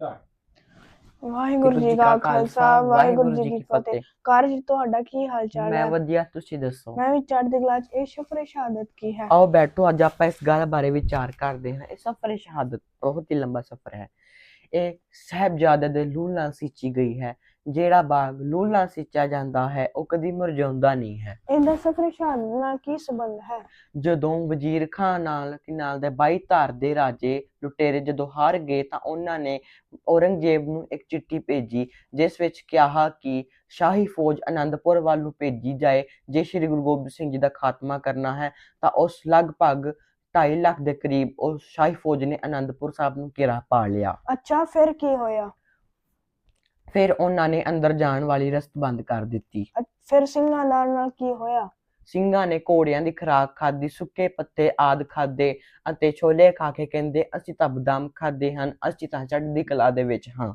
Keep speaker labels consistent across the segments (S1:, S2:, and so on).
S1: ਵਾਹਿਗੁਰੂ ਜੀ ਕਾ ਖਾਲਸਾ ਵਾਹਿਗੁਰੂ ਜੀ ਕੀ ਫਤਿਹ। ਕਾਰਜ ਤੁਹਾਡਾ ਕੀ ਹਾਲ ਚਾਲ
S2: ਮੈਂ
S1: ਹੈ?
S2: ਵਧੀਆ ਤੁਸੀਂ ਦੱਸੋ?
S1: ਮੈਂ ਵੀ ਚੜ੍ਹਦੀ ਕਲਾ ਚ। ਇਹ ਸ਼ਫਰ ਸ਼ਹਾਦਤ ਕੀ ਹੈ?
S2: ਆਓ ਬੈਠੋ ਅੱਜ ਆਪਾਂ ਇਸ ਗੱਲ ਬਾਰੇ ਵਿਚਾਰ ਕਰਦੇ ਹਾਂ। ਇਹ ਸਫ਼ਰ ਸ਼ਹਾਦਤ ਬਹੁਤ ਹੀ ਲੰਬਾ ਸਫ਼ਰ ਹੈ। ਇਹ ਸਾਹਿਬਜ਼ਾਦੇ ਦੇ ਲੂਲ ਨਾਲ ਸਿੰਚੀ ਗਈ ਹੈ। ਜਿਹੜਾ ਬਾਗ ਲੂਲ ਸਿੰਚਿਆ ਜਾਂਦਾ ਹੈ ਉਹ ਕਦੀ ਮੁਰਝਾਉਂਦਾ ਨਹੀਂ ਹੈ।
S1: ਇਹਦਾ ਸਫਰ ਸ਼ਹਾਦਤ ਨਾਲ ਕੀ ਸੰਬੰਧ ਹੈ?
S2: ਜਦੋਂ ਵਜ਼ੀਰ ਖਾਨ ਨਾਲ ਕੀ ਨਾਲ ਦੇ 22 ਧਾਰ ਦੇ ਰਾਜੇ ਲੁਟੇਰੇ ਜਦੋਂ ਹਾਰ ਗਏ ਤਾਂ ਉਹਨਾਂ ਨੇ ਔਰੰਗਜ਼ੇਬ ਨੂੰ ਇੱਕ ਚਿੱਠੀ ਭੇਜੀ ਜਿਸ ਵਿੱਚ ਕਿਹਾ ਕਿ ਸ਼ਾਹੀ ਫੌਜ ਆਨੰਦਪੁਰ ਵੱਲ ਨੂੰ ਭੇਜੀ ਜਾਏ ਜੇ ਸ੍ਰੀ ਗੁਰੂ ਗੋਬਿੰਦ ਸਿੰਘ ਜੀ ਦਾ ਖਾਤਮਾ ਕਰਨਾ ਹੈ ਤਾਂ ਉਸ ਲਗਭਗ 2.5 ਲੱਖ ਦੇ ਕਰੀਬ ਉਸ ਸ਼ਾਹੀ ਫੌਜ ਨੇ ਆਨੰਦਪੁਰ ਸਾਹਿਬ ਨੂੰ ਘੇਰਾ ਪਾ ਲਿਆ।
S1: ਅੱਛਾ ਫਿਰ ਕੀ ਹੋਇਆ?
S2: ਫਿਰ ਉਹਨਾਂ ਨੇ ਅੰਦਰ ਜਾਣ ਵਾਲੀ ਰਸਤ ਬੰਦ ਕਰ ਦਿੱਤੀ।
S1: ਫਿਰ ਸਿੰਘਾਂ ਨਾਲ ਨਾਲ ਕੀ ਹੋਇਆ?
S2: ਸਿੰਘਾਂ ਨੇ ਘੋੜਿਆਂ ਦੀ ਖੁਰਾਕ ਖਾਧੀ ਸੁੱਕੇ ਪੱਤੇ ਆਦ ਖਾਦੇ ਅਤੇ ਛੋਲੇ ਖਾ ਕੇ ਕਹਿੰਦੇ ਅਸੀਂ ਤਾਂ ਬਦਾਮ ਖਾਦੇ ਹਨ ਅਸੀਂ ਤਾਂ ਚੜ੍ਹਦੀ ਕਲਾ ਦੇ ਵਿੱਚ ਹਾਂ।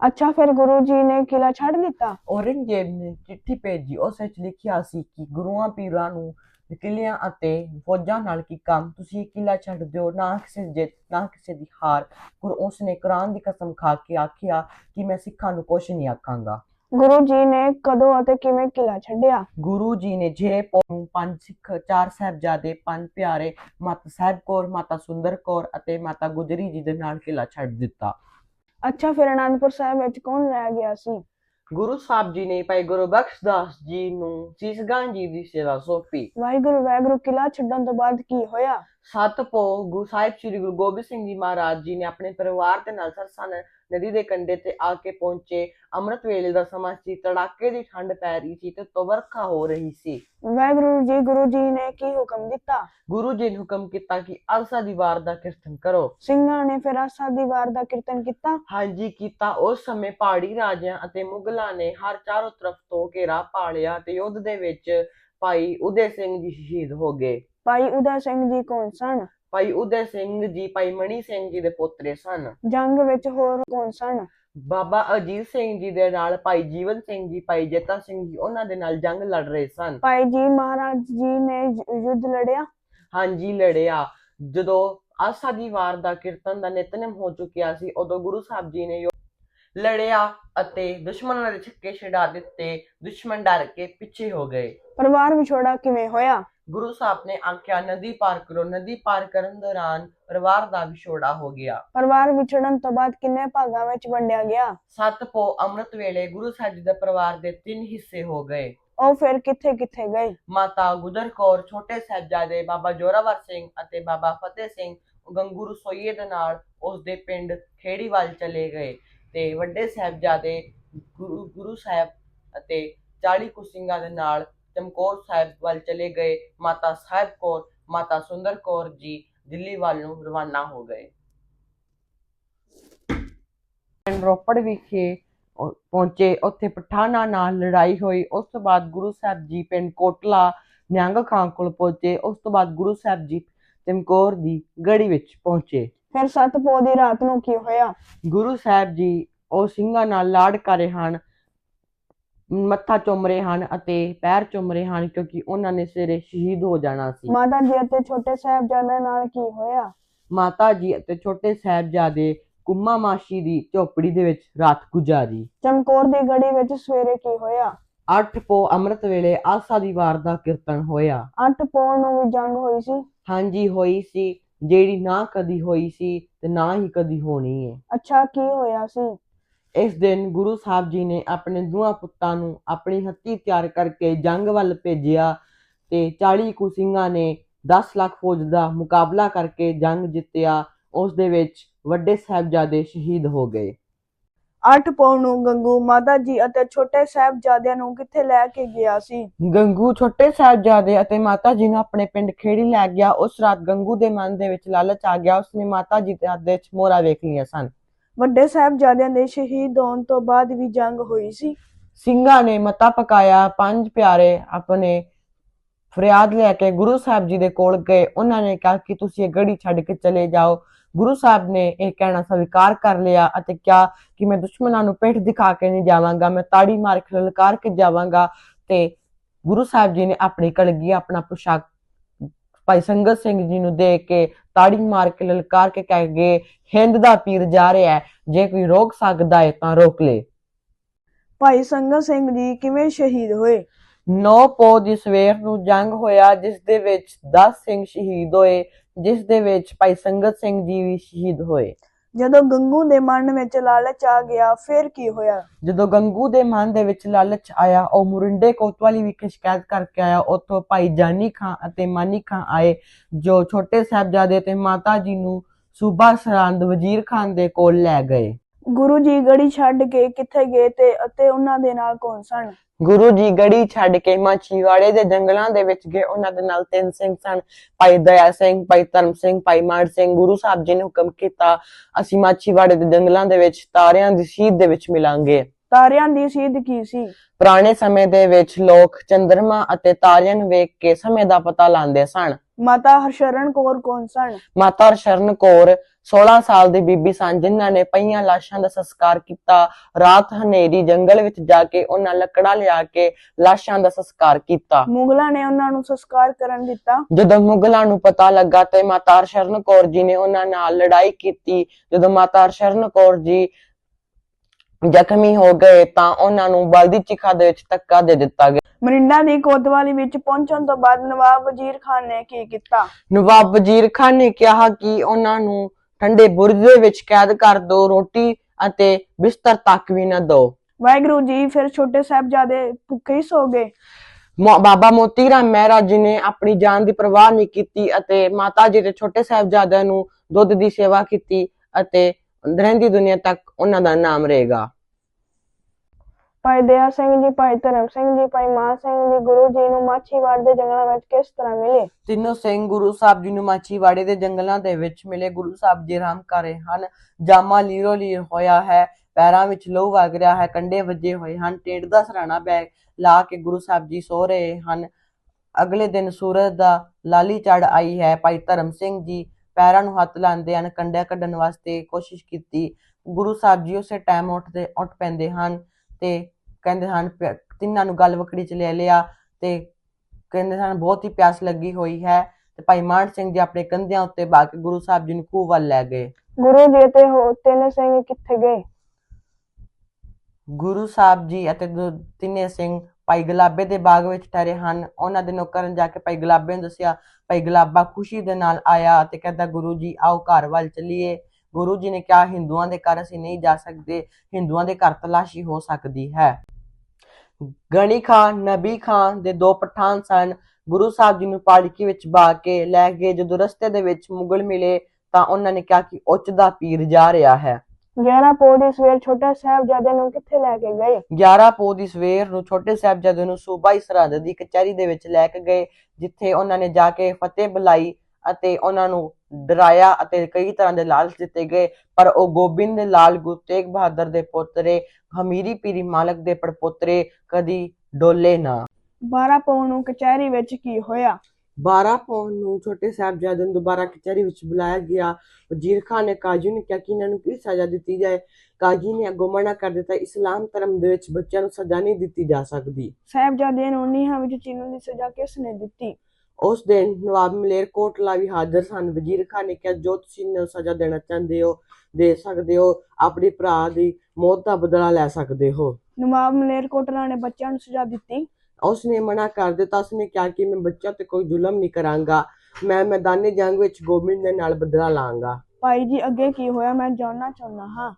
S1: ਅੱਛਾ ਫਿਰ ਗੁਰੂ ਜੀ ਨੇ ਕਿਲਾ ਛੱਡ ਦਿੱਤਾ?
S2: ਔਰੰਗਜ਼ੇਬ ਨੇ ਚਿੱਠੀ ਭੇਜੀ ਉਸ ਵਿੱਚ ਲਿਖਿਆ ਸੀ ਕਿ ਗੁਰੂਆਂ ਪੀਰਾਂ ਨੂੰ ਕਿਲਿਆਂ ਅਤੇ ਫੌਜਾਂ ਨਾਲ ਕੀ ਕੰਮ? ਤੁਸੀਂ ਕਿਲਾ ਛੱਡ ਦਿਓ ਨਾ ਕਿਸੇ ਜਿੱਤ ਨਾ ਕਿਸੇ ਦੀ ਹਾਰ। ਪਰ ਉਸ ਨੇ ਕੁਰਾਨ ਦੀ ਕਸਮ ਖਾ ਕੇ ਆਖਿਆ ਕਿ ਮੈਂ ਸਿੱਖਾਂ ਨੂੰ ਕੁਛ ਨਹੀਂ ਆਖਾਂਗਾ।
S1: ਗੁਰੂ ਜੀ ਨੇ ਕਦੋਂ ਅਤੇ ਕਿਵੇਂ ਕਿਲਾ ਛੱਡਿਆ?
S2: ਗੁਰੂ ਜੀ ਨੇ ਜੇ ਪੰਜ ਸਿੱਖ ਚਾਰ ਸਾਹਿਬਜ਼ਾਦੇ ਪੰਜ ਪਿਆਰੇ ਮਾਤਾ ਸਾਹਿਬ ਕੌਰ ਮਾਤਾ ਸੁੰਦਰ ਕੌਰ ਅਤੇ ਮਾਤਾ ਗੁਜਰੀ ਜੀ ਦੇ ਨਾਲ ਕਿਲਾ ਛੱਡ ਦਿੱਤਾ।
S1: ਅੱਛਾ ਫਿਰ ਅਨੰਦਪੁਰ ਸਾਹਿਬ ਵਿੱਚ ਕੌਣ ਰਹਿ ਗਿਆ ਸੀ?
S2: ਗੁਰੂ ਸਾਹਿਬ ਜੀ ਨੇ ਭਾਈ ਗੁਰੂ ਬਖਸ਼ਦਾਸ ਜੀ ਨੂੰ ਸੀਸਗੰਜ ਜੀ ਦੀ ਸੇਵਾ ਸੌਂਪੀ।
S1: ਵਾਹਿਗੁਰੂ ਵਾਹਿਗੁਰੂ ਕਿਲਾ ਛੱਡਣ ਤੋਂ ਬਾਅਦ ਕੀ ਹੋਇਆ?
S2: ਸੱਤ ਪੋ ਗੁਰੂ ਸਾਹਿਬ ਸ੍ਰੀ ਗੁਰੂ ਗੋਬਿੰਦ ਸਿੰਘ ਜੀ ਮਹਾਰਾਜ ਜੀ ਨੇ ਆਪਣੇ ਪਰਿਵਾਰ ਦੇ ਨਾਲ ਸਰਸਾ ਨਦੀ ਦੇ ਕੰਢੇ ਤੇ ਆ ਕੇ ਪਹੁੰਚੇ। ਅੰਮ੍ਰਿਤ ਵੇਲੇ ਦਾ ਸਮਾਂ ਸੀ ਤੜਾਕੇ ਦੀ ਠੰਡ ਪੈ ਰਹੀ ਸੀ ਤੇ ਤੋਂ ਵਰਖਾ ਹੋ ਰਹੀ ਸੀ।
S1: ਵਾਹਿਗੁਰੂ ਜੀ ਗੁਰੂ ਜੀ ਨੇ ਕੀ ਹੁਕਮ ਦਿੱਤਾ?
S2: ਗੁਰੂ ਜੀ ਨੇ ਹੁਕਮ ਕੀਤਾ ਕਿ ਆਸਾ ਦੀ ਵਾਰ ਦਾ ਕੀਰਤਨ ਕਰੋ।
S1: ਸਿੰਘਾਂ ਨੇ ਫਿਰ ਆਸਾ ਦੀ ਵਾਰ ਦਾ ਕੀਰਤਨ ਕੀਤਾ?
S2: ਹਾਂਜੀ ਕੀਤਾ। ਉਸ ਸਮੇਂ ਪਹਾੜੀ ਰਾਜਿਆਂ ਅਤੇ ਮੁਗਲਾਂ ਨੇ ਹਰ ਚਾਰੋਂ ਤਰਫ ਤੋਂ ਘੇਰਾ ਪਾ ਲਿਆ ਤੇ ਯੁੱਧ ਦੇ ਵਿੱਚ ਭਾਈ ਉਦੇ ਸਿੰਘ ਜੀ ਸ਼ਹੀਦ ਹੋ ਗਏ।
S1: ਭਾਈ ਉਦਾ ਸਿੰਘ ਜੀ ਕੌਣ ਸਨ?
S2: ਭਾਈ ਉਦੇ ਸਿੰਘ ਜੀ ਭਾਈ ਮਣੀ ਸਿੰਘ ਜੀ ਦੇ ਪੋਤਰੇ ਸਨ।
S1: ਜੰਗ ਵਿੱਚ ਹੋਰ ਕੌਣ ਸਨ?
S2: ਬਾਬਾ ਅਜੀਤ ਸਿੰਘ ਜੀ ਦੇ ਨਾਲ ਭਾਈ ਜੀਵਨ ਸਿੰਘ ਜੀ ਭਾਈ ਜੇਤਾ ਸਿੰਘ ਜੀ ਉਹਨਾਂ ਦੇ ਨਾਲ ਜੰਗ ਲੜ ਰਹੇ ਸਨ।
S1: ਭਾਈ ਜੀ ਮਹਾਰਾਜ ਜੀ ਨੇ ਯੁੱਧ ਲੜਿਆ?
S2: ਹਾਂਜੀ ਲੜਿਆ। ਜਦੋਂ ਆਸਾ ਦੀ ਵਾਰ ਦਾ ਕੀਰਤਨ ਦਾ ਨਿਤਨੇਮ ਹੋ ਚੁੱਕਿਆ ਸੀ ਉਦੋਂ ਗੁਰੂ ਸਾਹਿਬ ਜੀ ਨੇ ਲੜਿਆ ਅਤੇ ਦੁਸ਼ਮਣਾਂ ਦੇ ਛੱਕੇ ਛਡਾ ਦਿੱਤੇ। ਦੁਸ਼ਮਣ ਡਰ ਕੇ ਪਿੱਛੇ ਹੋ ਗਏ।
S1: ਪਰਿਵਾਰ ਵਿਛੋੜਾ ਕਿਵੇਂ ਹੋਇਆ?
S2: ਗੁਰੂ ਸਾਹਿਬ ਨੇ ਆਖਿਆ ਨਦੀ ਪਾਰ ਕਰੋ ਨਦੀ ਪਾਰ ਕਰਨ ਦੌਰਾਨ ਪਰਿਵਾਰ ਦਾ ਵਿਛੋੜਾ ਹੋ ਗਿਆ।
S1: ਪਰਿਵਾਰ ਵਿਛੜਨ ਤੋਂ ਬਾਅਦ ਕਿੰਨੇ ਭਾਗਾਂ ਵਿੱਚ ਵੰਡਿਆ ਗਿਆ?
S2: ਸੱਤ ਪੋ ਅੰਮ੍ਰਿਤ ਵੇਲੇ ਗੁਰੂ ਸਾਹਿਬ ਜੀ ਦੇ ਪਰਿਵਾਰ ਦੇ ਤਿੰਨ ਹਿੱਸੇ ਹੋ ਗਏ।
S1: ਉਹ ਫਿਰ ਕਿੱਥੇ ਕਿੱਥੇ ਗਏ?
S2: ਮਾਤਾ ਗੁਜਰ ਕੌਰ ਛੋਟੇ ਸਾਹਿਬਜ਼ਾਦੇ ਬਾਬਾ ਜੋਰਾਵਰ ਸਿੰਘ ਅਤੇ ਬਾਬਾ ਫਤਿਹ ਸਿੰਘ ਗੰਗੂ ਰਸੋਈਏ ਦੇ ਨਾਲ ਉਸ ਦੇ ਪਿੰਡ ਖੇੜੀ ਵੱਲ ਚਲੇ ਗਏ ਤੇ ਵੱਡੇ ਸਾਹਿਬਜ਼ਾਦੇ ਗੁਰੂ ਗੁਰੂ ਸਾਹਿਬ ਅਤੇ 40 ਕੁ ਸਿੰਘਾਂ ਦੇ ਨਾਲ ਚਮਕੌਰ ਸਾਹਿਬ ਵੱਲ ਚਲੇ ਗਏ ਮਾਤਾ ਸਾਹਿਬ ਕੌਰ ਮਾਤਾ ਸੁੰਦਰ ਕੌਰ ਜੀ ਦਿੱਲੀ ਵੱਲ ਨੂੰ ਰਵਾਨਾ ਹੋ ਗਏ ਰੋਪੜ ਵਿਖੇ ਪਹੁੰਚੇ ਉੱਥੇ ਪਠਾਨਾਂ ਨਾਲ ਲੜਾਈ ਹੋਈ ਉਸ ਤੋਂ ਬਾਅਦ ਗੁਰੂ ਸਾਹਿਬ ਜੀ ਪਿੰਡ ਕੋਟਲਾ ਨਿਹੰਗ ਖਾਂ ਕੋਲ ਪਹੁੰਚੇ ਉਸ ਤੋਂ ਬਾਅਦ ਗੁਰੂ ਸਾਹਿਬ ਜੀ ਚਮਕੌਰ ਦੀ ਗੜੀ ਵਿੱਚ ਪਹੁੰਚੇ
S1: ਫਿਰ ਸੱਤ ਪੋ ਦੀ ਰਾਤ ਨੂੰ ਕੀ ਹੋਇਆ
S2: ਗੁਰੂ ਸਾਹਿਬ ਜੀ ਉਹ ਸਿੰਘਾਂ ਨਾਲ ਲਾੜ ਕਰ ਰਹੇ ਹਨ ਮੱਥਾ ਚੁੰਮ ਰਹੇ ਹਨ ਅਤੇ ਪੈਰ ਚੁੰਮ ਰਹੇ ਹਨ ਕਿਉਂਕਿ ਉਹਨਾਂ ਨੇ ਸਵੇਰੇ ਸ਼ਹੀਦ ਹੋ ਜਾਣਾ ਸੀ।
S1: ਮਾਤਾ ਜੀ ਅਤੇ ਛੋਟੇ ਸਾਹਿਬਜ਼ਾਦੇ ਨਾਲ ਕੀ ਹੋਇਆ?
S2: ਮਾਤਾ ਜੀ ਅਤੇ ਛੋਟੇ ਸਾਹਿਬਜ਼ਾਦੇ ਕੁੰਮਾ ਮਾਸ਼ੀ ਦੀ ਝੋਪੜੀ ਦੇ ਵਿੱਚ ਰਾਤ ਗੁਜ਼ਾਰੀ।
S1: ਚਮਕੌਰ ਦੀ ਗੜੀ ਵਿੱਚ ਸਵੇਰੇ ਕੀ ਹੋਇਆ?
S2: ਅੱਠ ਪੋ ਅੰਮ੍ਰਿਤ ਵੇਲੇ ਆਸਾ ਦੀ ਵਾਰ ਦਾ ਕੀਰਤਨ ਹੋਇਆ।
S1: ਅੱਠ ਪੋ ਨੂੰ ਵੀ ਜੰਗ ਹੋਈ ਸੀ?
S2: ਹਾਂਜੀ ਹੋਈ ਸੀ। ਜਿਹੜੀ ਨਾ ਕਦੀ ਹੋਈ ਸੀ ਤੇ ਨਾ ਹੀ ਕਦੀ ਹੋਣੀ ਹੈ
S1: ਅੱਛਾ ਕੀ ਹੋਇਆ ਸੀ?
S2: ਇਸ ਦਿਨ ਗੁਰੂ ਸਾਹਿਬ ਜੀ ਨੇ ਆਪਣੇ ਦੋਹਾਂ ਪੁੱਤਾਂ ਨੂੰ ਆਪਣੀ ਹੱਥੀ ਤਿਆਰ ਕਰਕੇ ਜੰਗ ਵੱਲ ਭੇਜਿਆ ਤੇ 40 ਕੁ ਸਿੰਘਾਂ ਨੇ 10 ਲੱਖ ਫੌਜ ਦਾ ਮੁਕਾਬਲਾ ਕਰਕੇ ਜੰਗ ਜਿੱਤਿਆ ਉਸ ਦੇ ਵਿੱਚ ਵੱਡੇ ਸਾਹਿਬਜ਼ਾਦੇ ਸ਼ਹੀਦ ਹੋ ਗਏ।
S1: ਅੱਠ ਪੋ ਨੂੰ ਗੰਗੂ ਮਾਤਾ ਜੀ ਅਤੇ ਛੋਟੇ ਸਾਹਿਬਜ਼ਾਦਿਆਂ ਨੂੰ ਕਿੱਥੇ ਲੈ ਕੇ ਗਿਆ ਸੀ?
S2: ਗੰਗੂ ਛੋਟੇ ਸਾਹਿਬਜ਼ਾਦੇ ਅਤੇ ਮਾਤਾ ਜੀ ਨੂੰ ਆਪਣੇ ਪਿੰਡ ਖੇੜੀ ਲੈ ਗਿਆ ਉਸ ਰਾਤ ਗੰਗੂ ਦੇ ਮਨ ਦੇ ਵਿੱਚ ਲਾਲਚ ਆ ਗਿਆ ਉਸਨੇ ਮਾਤਾ ਜੀ ਦੇ ਹੱਥ ਦੇ ਵਿੱਚ ਮੋਹਰਾਂ ਵੇਖ ਲਈਆਂ ਸਨ।
S1: ਵੱਡੇ ਸਾਹਿਬਜ਼ਾਦਿਆਂ ਦੇ ਸ਼ਹੀਦ ਹੋਣ ਤੋਂ ਬਾਅਦ ਵੀ ਜੰਗ ਹੋਈ ਸੀ।
S2: ਸਿੰਘਾਂ ਨੇ ਮਤਾ ਪਕਾਇਆ, ਪੰਜ ਪਿਆਰੇ ਆਪਣੇ ਫਰਿਆਦ ਲੈ ਕੇ ਗੁਰੂ ਸਾਹਿਬ ਜੀ ਦੇ ਕੋਲ ਗਏ। ਉਹਨਾਂ ਨੇ ਕਿਹਾ ਕਿ ਤੁਸੀਂ ਇਹ ਗੜੀ ਛੱਡ ਕੇ ਚਲੇ ਜਾਓ। ਗੁਰੂ ਸਾਹਿਬ ਨੇ ਇਹ ਕਹਿਣਾ ਸਵੀਕਾਰ ਕਰ ਲਿਆ ਅਤੇ ਕਿਹਾ ਕਿ ਮੈਂ ਦੁਸ਼ਮਣਾਂ ਨੂੰ ਪਿੱਠ ਦਿਖਾ ਕੇ ਨਹੀਂ ਜਾਵਾਂਗਾ, ਮੈਂ ਤਾੜੀ ਮਾਰ ਕੇ ਲਲਕਾਰ ਕੇ ਜਾਵਾਂਗਾ ਤੇ ਗੁਰੂ ਸਾਹਿਬ ਜੀ ਨੇ ਆਪਣੀ ਕਲਗੀ, ਆਪਣਾ ਪੁਸ਼ਾਕ ਭਾਈ ਸੰਗਤ ਸਿੰਘ ਜੀ ਨੂੰ ਦੇਖ ਕੇ ਤਾੜੀ ਮਾਰ ਕੇ ਲਲਕਾਰ ਕੇ ਕਹਿ ਗਏ ਹਿੰਦ ਦਾ ਪੀਰ ਜਾ ਰਿਹਾ ਹੈ ਜੇ ਕੋਈ ਰੋਕ ਸਕਦਾ ਹੈ ਤਾਂ ਰੋਕ ਲੇ।
S1: ਭਾਈ ਸੰਗਤ ਸਿੰਘ ਜੀ ਕਿਵੇਂ ਸ਼ਹੀਦ ਹੋਏ?
S2: 9 ਪੋ ਦੀ ਸਵੇਰ ਨੂੰ ਜੰਗ ਹੋਇਆ ਜਿਸ ਦੇ ਵਿੱਚ 10 ਸਿੰਘ ਸ਼ਹੀਦ ਹੋਏ ਜਿਸ ਦੇ ਵਿੱਚ ਭਾਈ ਸੰਗਤ ਸਿੰਘ ਜੀ ਵੀ ਸ਼ਹੀਦ ਹੋਏ।
S1: ਜਦੋਂ ਗੰਗੂ ਦੇ ਮਨ ਵਿੱਚ ਲਾਲਚ ਆ ਗਿਆ, ਫਿਰ ਕੀ ਹੋਇਆ?
S2: ਜਦੋਂ ਗੰਗੂ ਦੇ ਮਨ ਦੇ ਵਿੱਚ ਲਾਲਚ ਆਇਆ, ਉਹ ਮੁਰਿੰਡੇ ਕੋਤਵਾਲੀ ਵਿਖੇ ਸ਼ਿਕਾਇਤ ਕਰਕੇ ਆਇਆ। ਉੱਥੋਂ ਭਾਈ ਜਾਨੀ ਖਾਂ ਅਤੇ ਮਾਨੀ ਖਾਂ ਆਏ, ਜੋ ਛੋਟੇ ਸਾਹਿਬਜ਼ਾਦੇ ਤੇ ਮਾਤਾ ਜੀ ਨੂੰ ਸੂਬਾ ਸਰਹੰਦ ਵਜ਼ੀਰ ਖਾਨ ਦੇ ਕੋਲ ਲੈ ਗਏ।
S1: ਗੁਰੂ ਜੀ ਗੜੀ ਛੱਡ ਕੇ ਕਿੱਥੇ ਗਏ ਤੇ ਅਤੇ ਉਹਨਾਂ ਦੇ ਨਾਲ ਕੌਣ ਸਨ?
S2: ਗੁਰੂ ਜੀ ਗੜੀ ਛੱਡ ਕੇ ਮਾਛੀਵਾੜੇ ਦੇ ਜੰਗਲਾਂ ਦੇ ਵਿੱਚ ਗਏ। ਉਹਨਾਂ ਦੇ ਨਾਲ ਤਿੰਨ ਸਿੰਘ ਸਨ। ਭਾਈ ਦਇਆ ਸਿੰਘ ਭਾਈ ਧਰਮ ਸਿੰਘ ਭਾਈ ਮਾਨ ਸਿੰਘ ਗੁਰੂ ਸਾਹਿਬ ਜੀ ਨੇ ਹੁਕਮ ਕੀਤਾ ਅਸੀਂ ਮਾਛੀਵਾੜੇ ਦੇ ਜੰਗਲਾਂ ਦੇ ਵਿੱਚ ਤਾਰਿਆਂ ਦੀ ਸੀਧ ਦੇ ਵਿੱਚ ਮਿਲਾਂਗੇ।
S1: ਤਾਰਿਆਂ ਦੀ ਸੀਧ ਕੀ ਸੀ?
S2: ਪੁਰਾਣੇ ਸਮੇਂ ਦੇ ਵਿੱਚ ਲੋਕ ਚੰ드ਰਮਾ ਅਤੇ ਤਾਰਿਆਂ ਨੂੰ ਵੇਖ ਕੇ ਸਮੇਂ ਦਾ ਪਤਾ ਲਾਉਂਦੇ ਸਨ।
S1: ਮਾਤਾ ਹਰਸ਼ਰਨ ਕੌਰ ਕੌਣ ਸਨ?
S2: ਮਾਤਾ ਸ਼ਰਨ ਕੌਰ 16 ਸਾਲ ਦੀ ਬੀਬੀ ਸਨ ਜਿਨ੍ਹਾਂ ਨੇ ਪਈਆਂ ਲਾਸ਼ਾਂ ਦਾ ਸੰਸਕਾਰ ਕੀਤਾ। ਰਾਤ ਹਨੇਰੀ ਜੰਗਲ ਵਿੱਚ ਜਾ ਕੇ ਉਹਨਾਂ ਲੱਕੜਾਂ ਲਿਆ ਕੇ ਲਾਸ਼ਾਂ ਦਾ ਸੰਸਕਾਰ ਕੀਤਾ।
S1: ਮੁਗਲਾਂ ਨੇ ਉਹਨਾਂ ਨੂੰ ਸੰਸਕਾਰ ਕਰਨ ਦਿੱਤਾ।
S2: ਜਦੋਂ ਮੁਗਲਾਂ ਨੂੰ ਪਤਾ ਲੱਗਾ ਤੇ ਮਾਤਾ ਸ਼ਰਨ ਕੌਰ ਜੀ ਨੇ ਉਹਨਾਂ ਨਾਲ ਲੜਾਈ ਕੀਤੀ ਜਦੋਂ ਮਾਤਾ ਸ਼ਰਨ ਕੌਰ ਜੀ ਜ਼ਖਮੀ ਹੋ ਗਏ ਤਾਂ ਉਹਨਾਂ ਨੂੰ ਬਲਦੀ ਚਿਖਾ ਦੇ ਵਿੱਚ ਧੱਕਾ ਦੇ ਦਿੱਤਾ ਗਿਆ।
S1: ਮਰਿੰਡਾ ਦੀ ਕੋਤਵਾਲੀ ਵਿੱਚ ਪਹੁੰਚਣ ਤੋਂ ਬਾਅਦ ਨਵਾਬ ਵਜ਼ੀਰ ਖਾਨ ਨੇ ਕੀ ਕੀਤਾ?
S2: ਨਵਾਬ ਵਜ਼ੀਰ ਖਾਨ ਨੇ ਕਿਹਾ ਕਿ ਉਹਨਾਂ ਨੂੰ ਠੰਡੇ ਬੁਰਜ ਦੇ ਵਿੱਚ ਕੈਦ ਕਰ ਦਿਓ ਰੋਟੀ ਅਤੇ ਬਿਸਤਰ ਤੱਕ ਵੀ ਨਾ ਦਿਓ
S1: ਵਾਹਿਗੁਰੂ ਜੀ ਫਿਰ ਛੋਟੇ ਸਾਹਿਬਜ਼ਾਦੇ ਭੁੱਖੇ ਹੀ ਸੋ ਗਏ।
S2: ਬਾਬਾ ਮੋਤੀ ਰਾਮ ਮਹਿਰਾ ਜੀ ਨੇ ਆਪਣੀ ਜਾਨ ਦੀ ਪਰਵਾਹ ਨਹੀਂ ਕੀਤੀ ਅਤੇ ਮਾਤਾ ਜੀ ਦੇ ਛੋਟੇ ਸਾਹਿਬਜ਼ਾਦਿਆਂ ਨੂੰ ਦੁੱਧ ਦੀ ਸੇਵਾ ਕੀਤੀ ਅਤੇ ਰਹਿੰਦੀ ਦੁਨੀਆ ਤੱਕ ਉਹਨਾਂ ਦਾ ਨਾਮ ਰਹੇਗਾ।
S1: ਭਾਈ ਦਇਆ ਸਿੰਘ ਜੀ ਭਾਈ ਧਰਮ ਸਿੰਘ ਜੀ ਭਾਈ ਮਾਨ ਸਿੰਘ ਜੀ ਗੁਰੂ ਜੀ ਨੂੰ ਮਾਛੀਵਾੜ ਦੇ ਜੰਗਲਾਂ ਵਿੱਚ ਕਿਸ ਤਰ੍ਹਾਂ ਮਿਲੇ?
S2: ਤਿੰਨੋਂ ਸਿੰਘ ਗੁਰੂ ਸਾਹਿਬ ਜੀ ਨੂੰ ਮਾਚੀਵਾੜੇ ਦੇ ਜੰਗਲਾਂ ਦੇ ਵਿੱਚ ਮਿਲੇ। ਗੁਰੂ ਸਾਹਿਬ ਜੀ ਆਰਾਮ ਕਰ ਰਹੇ ਹਨ। ਜਾਮਾ ਲੀਰੋ ਲੀਰ ਹੋਇਆ ਹੈ ਪੈਰਾਂ ਵਿੱਚ ਲਹੂ ਵਗ ਰਿਹਾ ਹੈ ਕੰਡੇ ਵੱਜੇ ਹੋਏ ਹਨ। ਟੇਡ ਦਾ ਸਰਾਣਾ ਬੈਗ ਲਾ ਕੇ ਗੁਰੂ ਸਾਹਿਬ ਜੀ ਸੋ ਰਹੇ ਹਨ। ਅਗਲੇ ਦਿਨ ਸੂਰਜ ਦਾ ਲਾਲੀ ਚੜ ਆਈ ਹੈ। ਭਾਈ ਧਰਮ ਸਿੰਘ ਜੀ ਪੈਰਾਂ ਨੂੰ ਹੱਥ ਲਾਉਂਦੇ ਹਨ ਕੰਡਿਆਂ ਕੱਢਣ ਵਾਸਤੇ ਕੋਸ਼ਿਸ਼ ਕੀਤੀ। ਗੁਰੂ ਸਾਹਿਬ ਜੀ ਉਸੇ ਟਾਈਮ ਉੱਠਦੇ ਉੱਠ ਪੈਂਦੇ ਹਨ ਤੇ ਕਹਿੰਦੇ ਹਨ ਤਿੰਨਾਂ ਨੂੰ ਗਲ ਵਕੜੀ ਚ ਲੈ ਲਿਆ। ਤੇ ਕਹਿੰਦੇ ਹਨ ਬਹੁਤ ਹੀ ਪਿਆਸ ਲੱਗੀ ਹੋਈ ਹੈ। ਤੇ ਭਾਈ ਮਾਨ ਸਿੰਘ ਜੀ ਆਪਣੇ ਕੰਧਿਆਂ ਉੱਤੇ ਬਾ ਕੇ ਗੁਰੂ ਸਾਹਿਬ ਜੀ ਨੂੰ ਖੂਹ ਵੱਲ ਲੈ ਗਏ।
S1: ਗੁਰੂ ਜੀ ਤੇ ਹੋ ਤਿੰਨ ਸਿੰਘ ਕਿੱਥੇ ਗਏ?
S2: ਗੁਰੂ ਸਾਹਿਬ ਜੀ ਅਤੇ ਤਿੰਨੇ ਸਿੰਘ ਭਾਈ ਗੁਲਾਬੇ ਦੇ ਬਾਗ ਵਿੱਚ ਠਹਿਰੇ ਹਨ। ਉਹਨਾਂ ਦੇ ਨੌਕਰ ਨੇ ਜਾ ਕੇ ਭਾਈ ਗੁਲਾਬੇ ਨੂੰ ਦੱਸਿਆ, ਭਾਈ ਗੁਲਾਬਾ ਖੁਸ਼ੀ ਦੇ ਨਾਲ ਆਇਆ ਤੇ ਕਹਿੰਦਾ, ਗੁਰੂ ਜੀ, ਆਓ ਘਰ ਵੱਲ ਚੱਲੀਏ। ਗੁਰੂ ਜੀ ਨੇ ਕਿਹਾ, ਹਿੰਦੂਆਂ ਦੇ ਘਰ ਅਸੀਂ ਨਹੀਂ ਜਾ ਸਕਦੇ। ਹਿੰਦੂਆਂ ਦੇ ਘਰ ਤਲਾਸ਼ੀ ਹੋ ਸਕਦੀ ਹੈ। ਗਣੀ ਖਾਨ ਨਬੀ ਖਾਨ ਦੇ ਦੋ ਪਠਾਨ ਸਨ। ਗੁਰੂ ਸਾਹਿਬ ਜੀ ਨੂੰ ਪਾਲਕੀ ਵਿੱਚ ਬਾ ਕੇ ਲੈ ਗਏ। ਜਦੋਂ ਰਸਤੇ ਦੇ ਵਿੱਚ ਮੁਗਲ ਮਿਲੇ ਤਾਂ ਉਹਨਾਂ ਨੇ ਕਿਹਾ ਕਿ ਉੱਚ ਦਾ ਪੀਰ ਜਾ ਰਿਹਾ ਹੈ।
S1: 11 ਪੋਹ ਦੀ ਸਵੇਰ ਛੋਟੇ ਸਾਹਿਬਜ਼ਾਦੇ ਨੂੰ ਕਿੱਥੇ ਲੈ ਕੇ ਗਏ?
S2: 11 ਪੋਹ ਦੀ ਸਵੇਰ ਨੂੰ ਛੋਟੇ ਸਾਹਿਬਜ਼ਾਦੇ ਨੂੰ ਸੂਬਾਈ ਸਰਹੱਦ ਦੀ ਕਚਹਿਰੀ ਦੇ ਵਿੱਚ ਲੈ ਕੇ ਗਏ ਜਿੱਥੇ ਉਹਨਾਂ ਨੇ ਜਾ ਕੇ ਫਤਿਹ ਬੁਲਾਈ ਅਤੇ ਉਹਨਾਂ ਨੂੰ ਡਰਾਇਆ ਅਤੇ ਕਈ ਤਰ੍ਹਾਂ ਦੇ ਲਾਲਚ ਦਿੱਤੇ ਗਏ। ਪਰ ਉਹ ਗੋਬਿੰਦ ਲਾਲ ਗੁਰੂ ਤੇਗ ਬਹਾਦਰ ਦੇ ਪੁੱਤਰੇ ਹਮੀਰੀ ਪੀਰੀ ਮਾਲਕ ਦੇ ਪੜਪੋਤਰੇ ਕਦੀ ਡੋਲੇ ਨਾ।
S1: 12 ਪੋਹ ਨੂੰ ਕਚਹਿਰੀ ਵਿੱਚ ਕੀ ਹੋਇਆ?
S2: 12 ਪੌਣ ਨੂੰ ਛੋਟੇ ਸਾਹਿਬਜ਼ਾਦੇ ਨੂੰ ਦੁਬਾਰਾ ਕਚਹਿਰੀ ਵਿੱਚ ਬੁਲਾਇਆ ਗਿਆ। ਵਜ਼ੀਰ ਖਾਨ ਨੇ ਕਾਜੀ ਨੂੰ ਕਿਹਾ ਕਿ ਇਹਨਾਂ ਨੂੰ ਕੀ ਸਜ਼ਾ ਦਿੱਤੀ ਜਾਏ? ਕਾਜੀ ਨੇ ਅੱਗੋਂ ਮਨਾ ਕਰ ਦਿੱਤਾ ਇਸਲਾਮ ਧਰਮ ਦੇ ਵਿੱਚ ਬੱਚਿਆਂ ਨੂੰ ਸਜ਼ਾ ਨਹੀਂ ਦਿੱਤੀ ਜਾ ਸਕਦੀ।
S1: ਸਾਹਿਬਜ਼ਾਦਿਆਂ ਨੂੰ ਨੀਹਾਂ ਵਿੱਚ ਚੀਨਣ ਦੀ ਸਜ਼ਾ ਕਿਸ ਨੇ ਦਿੱਤੀ?
S2: ਉਸ ਦਿਨ ਨਵਾਬ ਮਲੇਰਕੋਟਲਾ ਵੀ ਹਾਜ਼ਰ ਸਨ। ਵਜ਼ੀਰ ਖਾਨ ਨੇ ਕਿਹਾ ਜੋ ਤੁਸੀਂ ਨੂੰ ਸਜ਼ਾ ਦੇਣਾ ਚਾਹੁੰਦੇ ਹੋ ਦੇ ਸਕਦੇ ਹੋ ਆਪਣੀ ਭਰਾ ਦੀ ਮੌਤ ਦਾ ਬਦਲਾ ਲੈ ਸਕਦੇ ਹੋ।
S1: ਨਵਾਬ ਮਲੇਰਕੋਟਲਾ ਨੇ ਬੱਚਿਆਂ ਨੂੰ ਸਜ਼ਾ ਦਿੱਤੀ।
S2: ਉਸ ਨੇ ਮਨਾ ਕਰ ਦਿੱਤਾ। ਉਸਨੇ ਕਿਹਾ ਕਿ ਮੈਂ ਬੱਚਿਆਂ ਤੇ ਕੋਈ ਜ਼ੁਲਮ ਨਹੀਂ ਕਰਾਂਗਾ। ਮੈਂ ਮੈਦਾਨੀ ਜੰਗ ਵਿੱਚ ਗੋਬਿੰਦ ਦੇ ਨਾਲ ਬਦਲਾ ਲਾਂਗਾ।
S1: ਭਾਈ ਜੀ ਅੱਗੇ ਕੀ ਹੋਇਆ ਮੈਂ ਜਾਣਨਾ ਚਾਹੁੰਦਾ ਹਾਂ।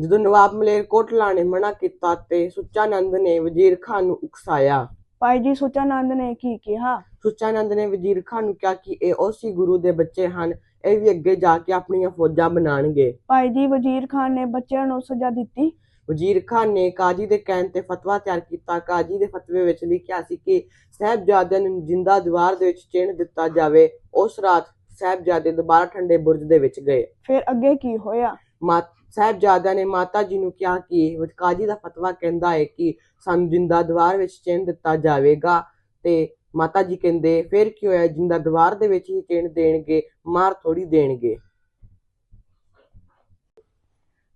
S2: ਜਦੋਂ ਨਵਾਬ ਮਲੇਰਕੋਟਲਾ ਨੇ ਮਨਾ ਕੀਤਾ ਤੇ ਸੁੱਚਾਨੰਦ ਨੇ ਵਜ਼ੀਰ ਖਾਨ ਨੂੰ ਉਕਸਾਇਆ।
S1: ਭਾਈ ਜੀ ਸੁਚਾਨੰਦ ਨੇ ਕੀ ਕਿਹਾ?
S2: ਸੁੱਚਾਨੰਦ ਨੇ ਵਜ਼ੀਰ ਖਾਨ ਨੂੰ ਕਿਹਾ ਕਿ ਇਹ ਉਸੇ ਗੁਰੂ ਦੇ ਬੱਚੇ ਹਨ। ਇਹ ਵੀ ਅੱਗੇ ਜਾ ਕੇ ਆਪਣੀਆਂ ਫੌਜਾਂ ਬਣਾਉਣਗੇ
S1: ਭਾਈ ਜੀ ਵਜ਼ੀਰ ਖਾਨ ਨੇ ਬੱਚਿਆਂ ਨੂੰ ਸਜ਼ਾ ਦਿੱਤੀ।
S2: ਵਜ਼ੀਰ ਖਾਨ ਨੇ ਕਾਜੀ ਦੇ ਕਹਿਣ ਤੇ ਫਤਵਾ ਤਿਆਰ ਕੀਤਾ। ਕਾਜੀ ਦੇ ਫਤਵੇ ਵਿੱਚ ਲਿਖਿਆ ਸੀ ਕਿ ਸਾਹਿਬਜ਼ਾਦਿਆਂ ਨੂੰ ਜਿੰਦਾ ਦੀਵਾਰ ਦੇ ਵਿੱਚ ਚਿਣ ਦਿੱਤਾ ਜਾਵੇ। ਉਸ ਰਾਤ ਸਾਹਿਬਜ਼ਾਦੇ ਦੁਬਾਰਾ ਠੰਡੇ ਬੁਰਜ ਦੇ ਵਿੱਚ ਗਏ।
S1: ਫਿਰ ਅੱਗੇ ਕੀ ਹੋਇਆ?
S2: ਮਾ ਸਾਹਿਬਜ਼ਾਦਿਆਂ ਨੇ ਮਾਤਾ ਜੀ ਨੂੰ ਕਿਹਾ ਕਿ ਕਾਜੀ ਦਾ ਫਤਵਾ ਕਹਿੰਦਾ ਹੈ ਕਿ ਸਾਨੂੰ ਜਿੰਦਾ ਦੀਵਾਰ ਵਿੱਚ ਚਿਣ ਦਿੱਤਾ ਜਾਵੇਗਾ ਤੇ ਮਾਤਾ ਜੀ ਕਹਿੰਦੇ ਫਿਰ ਕੀ ਹੋਇਆ? ਜਿੰਦਾ ਦੀਵਾਰ ਦੇ ਵਿੱਚ ਹੀ ਚਿਣ ਦੇਣਗੇ ਮਾਰ ਥੋੜੀ ਦੇਣਗੇ।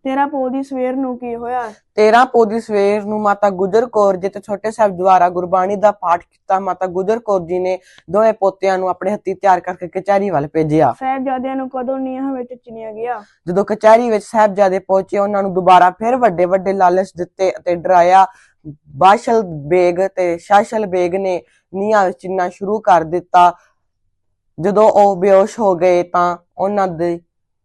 S1: ਤੇਰਾ ਪੋ ਦੀ ਸਵੇਰ ਨੂੰ ਕੀ ਹੋਇਆ?
S2: 13 ਪੋਹ ਦੀ ਸਵੇਰ ਨੂੰ ਮਾਤਾ ਗੁਜਰ ਕੌਰ ਜੀ ਤੇ ਛੋਟੇ ਸਾਹਿਬ ਦੁਆਰਾ ਗੁਰਬਾਣੀ ਦਾ ਪਾਠ ਕੀਤਾ ਮਾਤਾ ਗੁਜਰ ਕੌਰ ਜੀ ਨੇ ਦੋਵੇਂ ਪੋਤਿਆਂ ਨੂੰ ਆਪਣੇ ਹੱਥੀਂ ਤਿਆਰ ਕਰਕੇ ਕਚਹਿਰੀ ਵੱਲ ਭੇਜਿਆ।
S1: ਸਾਹਿਬਜ਼ਾਦਿਆਂ ਨੂੰ ਕਦੋਂ ਨੀਹਾਂ ਵਿੱਚ ਚਿਣਿਆ ਗਿਆ?
S2: ਜਦੋਂ ਕਚਹਿਰੀ ਵਿੱਚ ਸਾਹਿਬਜ਼ਾਦੇ ਪਹੁੰਚੇ ਉਹਨਾਂ ਨੂੰ ਦੁਬਾਰਾ ਫਿਰ ਵੱਡੇ ਵੱਡੇ ਲਾਲਚ ਦਿੱਤੇ ਅਤੇ ਡਰਾਇਆ ਬਾਸ਼ਲ ਬੇਗ ਤੇ ਸ਼ਾਸ਼ਲ ਬੇਗ ਨੇ ਨੀਹਾਂ ਵਿੱਚ ਚਿੰਨਾ ਸ਼ੁਰੂ ਕਰ ਦਿੱਤਾ। ਜਦੋਂ ਉਹ ਬੇਹੋਸ਼ ਹੋ ਗਏ ਤਾਂ ਉਹਨਾਂ ਦੇ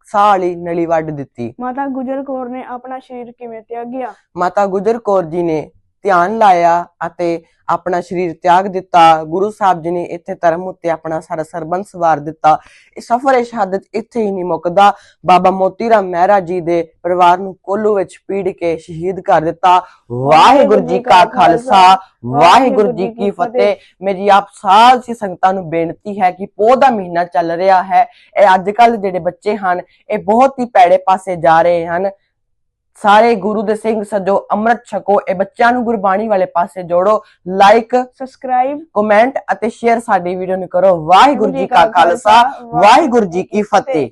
S2: ਸਾਹ ਵਾਲੀ ਨਲੀ ਵੱਢ ਦਿੱਤੀ।
S1: ਮਾਤਾ ਗੁਜਰ ਕੌਰ ਨੇ ਆਪਣਾ ਸਰੀਰ ਕਿਵੇਂ ਤਿਆਗਿਆ?
S2: ਮਾਤਾ ਗੁਜਰ ਕੌਰ ਜੀ ਨੇ ਧਿਆਨ ਲਾਇਆ ਅਤੇ ਆਪਣਾ ਸਰੀਰ ਤਿਆਗ ਦਿੱਤਾ। ਗੁਰੂ ਸਾਹਿਬ ਜੀ ਨੇ ਇੱਥੇ ਧਰਮ ਉੱਤੇ ਆਪਣਾ ਸਾਰਾ ਸਰਬੰਸ ਵਾਰ ਦਿੱਤਾ। ਇਹ ਸਫਰ ਸ਼ਹਾਦਤ ਇੱਥੇ ਹੀ ਨਹੀਂ ਮੁੱਕਦਾ। ਬਾਬਾ ਮੋਤੀ ਰਾਮ ਮਹਿਰਾ ਜੀ ਦੇ ਪਰਿਵਾਰ ਨੂੰ ਕੋਲੂ ਵਿੱਚ ਪੀੜ ਕੇ ਸ਼ਹੀਦ ਕਰ ਦਿੱਤਾ। ਵਾਹਿਗੁਰੂ ਜੀ ਕਾ ਖਾਲਸਾ, ਵਾਹਿਗੁਰੂ ਜੀ ਕੀ ਫਤਿਹ। ਮੇਰੀ ਆਪ ਸਾਰੀ ਸੰਗਤਾਂ ਨੂੰ ਬੇਨਤੀ ਹੈ ਕਿ ਪੋਹ ਦਾ ਮਹੀਨਾ ਚੱਲ ਰਿਹਾ ਹੈ। ਇਹ ਅੱਜ ਕੱਲ ਜਿਹੜੇ ਬੱਚੇ ਹਨ, ਇਹ ਬਹੁਤ ਹੀ ਪੈੜੇ ਪਾਸੇ ਜਾ ਰਹੇ ਹਨ। ਸਾਰੇ ਗੁਰੂ ਦੇ ਸਿੰਘ ਸਜੋ ਅੰਮ੍ਰਿਤ ਛਕੋ ਇਹ ਬੱਚਿਆਂ ਨੂੰ ਗੁਰਬਾਣੀ ਵਾਲੇ ਪਾਸੇ ਜੋੜੋ ਲਾਈਕ
S1: ਸਬਸਕ੍ਰਾਈਬ
S2: ਕਮੈਂਟ ਅਤੇ ਸ਼ੇਅਰ ਸਾਡੀ ਵੀਡੀਓ ਨੂੰ ਕਰੋ। ਵਾਹਿਗੁਰੂ ਜੀ ਕਾ ਖਾਲਸਾ ਵਾਹਿਗੁਰੂ ਜੀ ਕੀ ਫਤਿਹ।